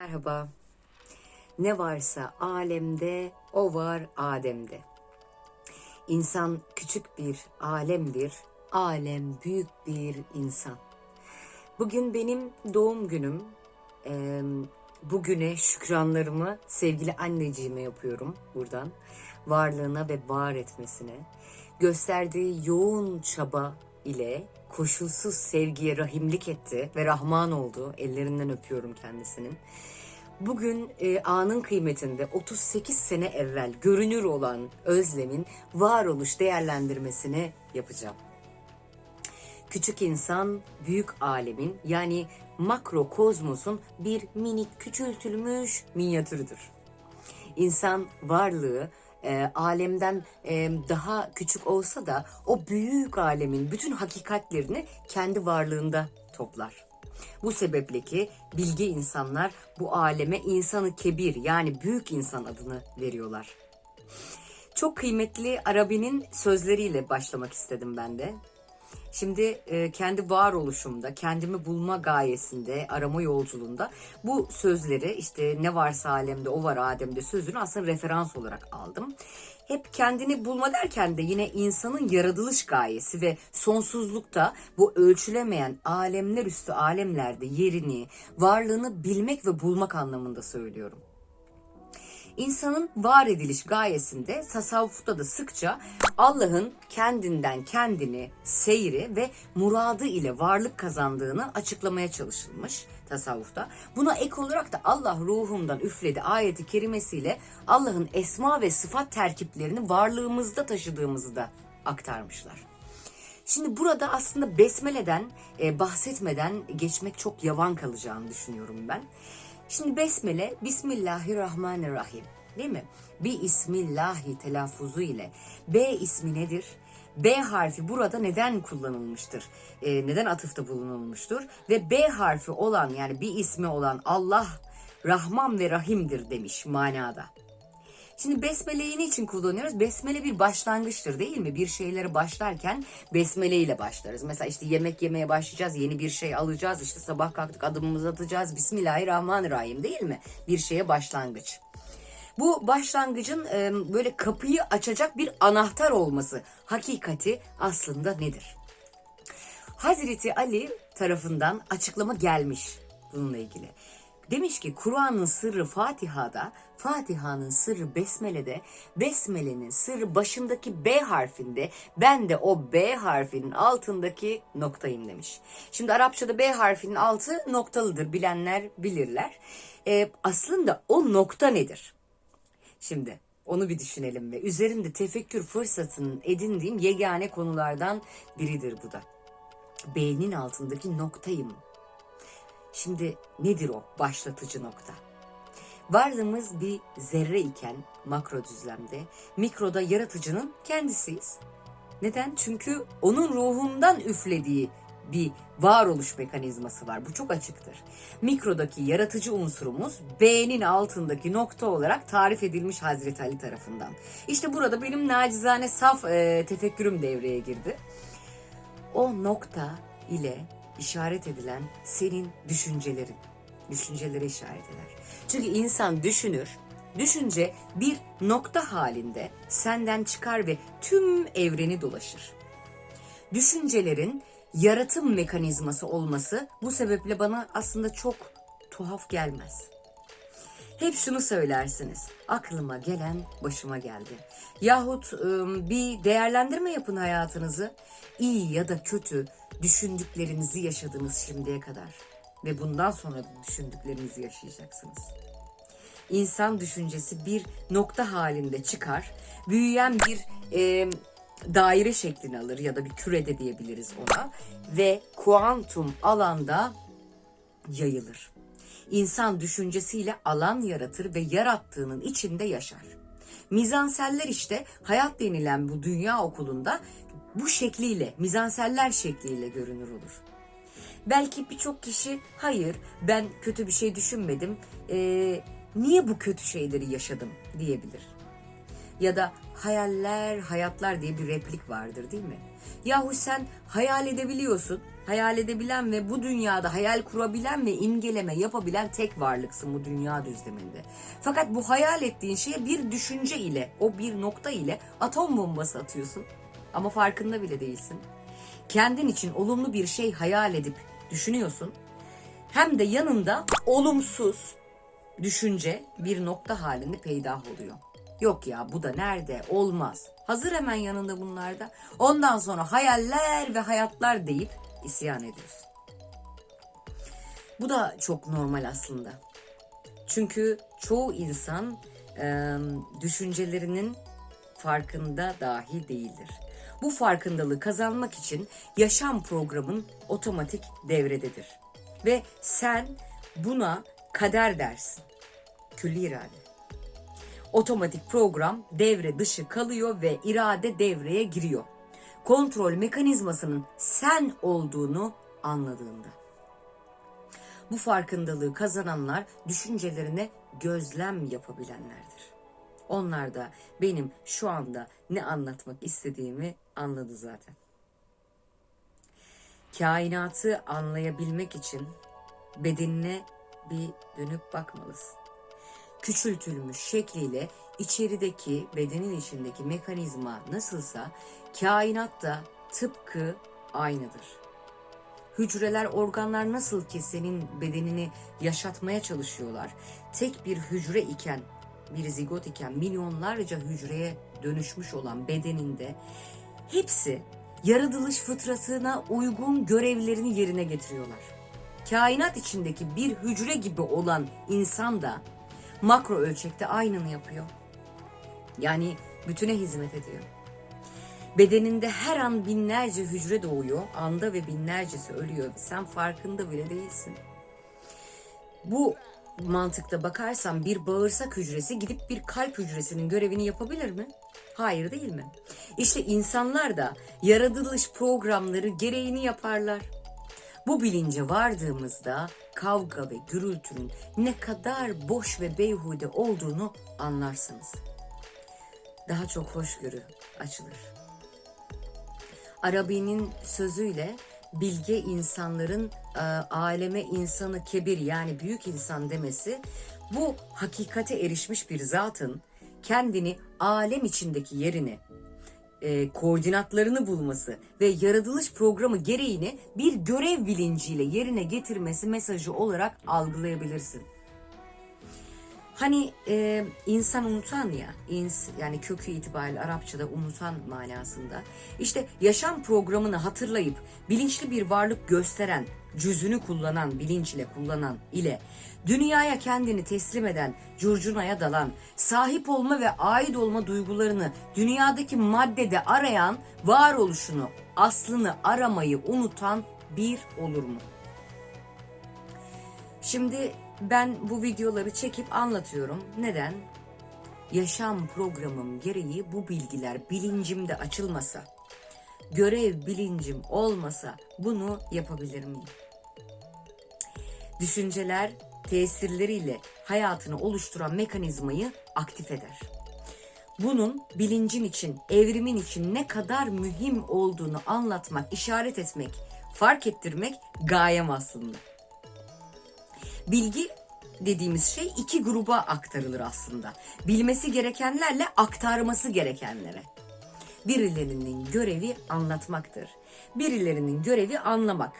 Merhaba. Ne varsa alemde o var Adem'de. İnsan küçük bir alemdir, alem büyük bir insan. Bugün benim doğum günüm. Bugüne şükranlarımı sevgili anneciğime yapıyorum buradan. Varlığına ve var etmesine. Gösterdiği yoğun çaba ile koşulsuz sevgiye rahimlik etti ve Rahman oldu. Ellerinden öpüyorum kendisinin. Bugün e, anın kıymetinde 38 sene evvel görünür olan özlemin varoluş değerlendirmesini yapacağım. Küçük insan büyük alemin yani makro kozmosun bir minik küçültülmüş minyatürüdür. İnsan varlığı e, alemden e, daha küçük olsa da o büyük alemin bütün hakikatlerini kendi varlığında toplar. Bu sebeple ki bilgi insanlar bu aleme insanı kebir yani büyük insan adını veriyorlar. Çok kıymetli Arabi'nin sözleriyle başlamak istedim ben de. Şimdi e, kendi varoluşumda, kendimi bulma gayesinde, arama yolculuğunda bu sözleri işte ne varsa alemde o var Adem'de sözünü aslında referans olarak aldım. Hep kendini bulma derken de yine insanın yaratılış gayesi ve sonsuzlukta bu ölçülemeyen alemler üstü alemlerde yerini, varlığını bilmek ve bulmak anlamında söylüyorum. İnsanın var ediliş gayesinde tasavvufta da sıkça Allah'ın kendinden kendini seyri ve muradı ile varlık kazandığını açıklamaya çalışılmış tasavvufta. Buna ek olarak da Allah ruhumdan üfledi ayeti kerimesiyle Allah'ın esma ve sıfat terkiplerini varlığımızda taşıdığımızı da aktarmışlar. Şimdi burada aslında besmeleden e, bahsetmeden geçmek çok yavan kalacağını düşünüyorum ben. Şimdi besmele Bismillahirrahmanirrahim değil mi? Bir ismillahi telaffuzu ile B ismi nedir? B harfi burada neden kullanılmıştır? E, neden atıfta bulunulmuştur? Ve B harfi olan yani bir ismi olan Allah Rahman ve Rahim'dir demiş manada. Şimdi besmeleyi niçin kullanıyoruz? Besmele bir başlangıçtır değil mi? Bir şeyleri başlarken besmele ile başlarız. Mesela işte yemek yemeye başlayacağız, yeni bir şey alacağız. İşte sabah kalktık adımımızı atacağız. Bismillahirrahmanirrahim değil mi? Bir şeye başlangıç. Bu başlangıcın böyle kapıyı açacak bir anahtar olması hakikati aslında nedir? Hazreti Ali tarafından açıklama gelmiş bununla ilgili. Demiş ki Kur'an'ın sırrı Fatiha'da, Fatiha'nın sırrı Besmele'de, Besmele'nin sırrı başındaki B harfinde, ben de o B harfinin altındaki noktayım demiş. Şimdi Arapçada B harfinin altı noktalıdır bilenler bilirler. Ee, aslında o nokta nedir? Şimdi onu bir düşünelim ve üzerinde tefekkür fırsatının edindiğim yegane konulardan biridir bu da. B'nin altındaki noktayım Şimdi nedir o başlatıcı nokta? Varlığımız bir zerre iken makro düzlemde, mikroda yaratıcının kendisiyiz. Neden? Çünkü onun ruhundan üflediği bir varoluş mekanizması var. Bu çok açıktır. Mikrodaki yaratıcı unsurumuz B'nin altındaki nokta olarak tarif edilmiş Hazreti Ali tarafından. İşte burada benim nacizane saf e, tefekkürüm devreye girdi. O nokta ile işaret edilen senin düşüncelerin. Düşüncelere işaret eder. Çünkü insan düşünür, düşünce bir nokta halinde senden çıkar ve tüm evreni dolaşır. Düşüncelerin yaratım mekanizması olması bu sebeple bana aslında çok tuhaf gelmez. Hep şunu söylersiniz. Aklıma gelen başıma geldi. Yahut ıı, bir değerlendirme yapın hayatınızı. İyi ya da kötü düşündüklerinizi yaşadınız şimdiye kadar. Ve bundan sonra düşündüklerinizi yaşayacaksınız. İnsan düşüncesi bir nokta halinde çıkar. Büyüyen bir e, daire şeklini alır ya da bir kürede diyebiliriz ona. Ve kuantum alanda yayılır. İnsan düşüncesiyle alan yaratır ve yarattığının içinde yaşar. Mizanseller işte hayat denilen bu dünya okulunda bu şekliyle, mizanseller şekliyle görünür olur. Belki birçok kişi hayır ben kötü bir şey düşünmedim, ee, niye bu kötü şeyleri yaşadım diyebilir. Ya da hayaller, hayatlar diye bir replik vardır değil mi? Yahu sen hayal edebiliyorsun, hayal edebilen ve bu dünyada hayal kurabilen ve imgeleme yapabilen tek varlıksın bu dünya düzleminde. Fakat bu hayal ettiğin şeye bir düşünce ile, o bir nokta ile atom bombası atıyorsun. Ama farkında bile değilsin. Kendin için olumlu bir şey hayal edip düşünüyorsun. Hem de yanında olumsuz düşünce bir nokta halinde peydah oluyor. Yok ya bu da nerede olmaz. Hazır hemen yanında bunlarda. Ondan sonra hayaller ve hayatlar deyip isyan ediyorsun. Bu da çok normal aslında. Çünkü çoğu insan e, düşüncelerinin farkında dahi değildir. Bu farkındalığı kazanmak için yaşam programın otomatik devrededir. Ve sen buna kader dersin. Külli irade. Otomatik program devre dışı kalıyor ve irade devreye giriyor. Kontrol mekanizmasının sen olduğunu anladığında. Bu farkındalığı kazananlar düşüncelerine gözlem yapabilenlerdir. Onlar da benim şu anda ne anlatmak istediğimi anladı zaten. Kainatı anlayabilmek için bedenine bir dönüp bakmalısın. Küçültülmüş şekliyle içerideki bedenin içindeki mekanizma nasılsa kainat da tıpkı aynıdır. Hücreler, organlar nasıl ki senin bedenini yaşatmaya çalışıyorlar. Tek bir hücre iken, bir zigot iken milyonlarca hücreye dönüşmüş olan bedeninde hepsi yaratılış fıtratına uygun görevlerini yerine getiriyorlar. Kainat içindeki bir hücre gibi olan insan da makro ölçekte aynını yapıyor. Yani bütüne hizmet ediyor. Bedeninde her an binlerce hücre doğuyor. Anda ve binlercesi ölüyor. Sen farkında bile değilsin. Bu mantıkta bakarsan bir bağırsak hücresi gidip bir kalp hücresinin görevini yapabilir mi? Hayır değil mi? İşte insanlar da yaratılış programları gereğini yaparlar. Bu bilince vardığımızda kavga ve gürültünün ne kadar boş ve beyhude olduğunu anlarsınız. Daha çok hoşgörü açılır. Arabi'nin sözüyle bilge insanların e, aleme insanı kebir yani büyük insan demesi bu hakikate erişmiş bir zatın kendini alem içindeki yerini e, koordinatlarını bulması ve yaratılış programı gereğini bir görev bilinciyle yerine getirmesi mesajı olarak algılayabilirsin. Hani e, insan unutan ya, ins yani kökü itibariyle Arapçada unutan manasında. İşte yaşam programını hatırlayıp bilinçli bir varlık gösteren, cüzünü kullanan, bilinçle kullanan ile dünyaya kendini teslim eden, curcunaya dalan, sahip olma ve ait olma duygularını dünyadaki maddede arayan, varoluşunu, aslını aramayı unutan bir olur mu? Şimdi ben bu videoları çekip anlatıyorum. Neden? Yaşam programım gereği bu bilgiler bilincimde açılmasa, görev bilincim olmasa bunu yapabilir miyim? Düşünceler tesirleriyle hayatını oluşturan mekanizmayı aktif eder. Bunun bilincin için, evrimin için ne kadar mühim olduğunu anlatmak, işaret etmek, fark ettirmek gayem aslında. Bilgi dediğimiz şey iki gruba aktarılır aslında. Bilmesi gerekenlerle aktarması gerekenlere. Birilerinin görevi anlatmaktır. Birilerinin görevi anlamak.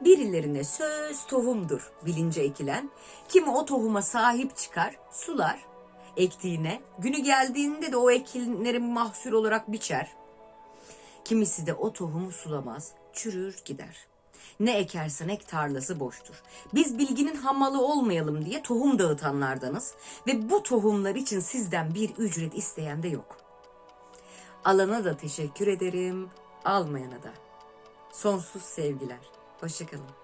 Birilerine söz tohumdur bilince ekilen. Kimi o tohuma sahip çıkar, sular ektiğine. Günü geldiğinde de o ekinlerin mahsul olarak biçer. Kimisi de o tohumu sulamaz, çürür gider. Ne ekersen ek tarlası boştur. Biz bilginin hamalı olmayalım diye tohum dağıtanlardanız ve bu tohumlar için sizden bir ücret isteyen de yok. Alana da teşekkür ederim, almayana da. Sonsuz sevgiler. Hoşçakalın.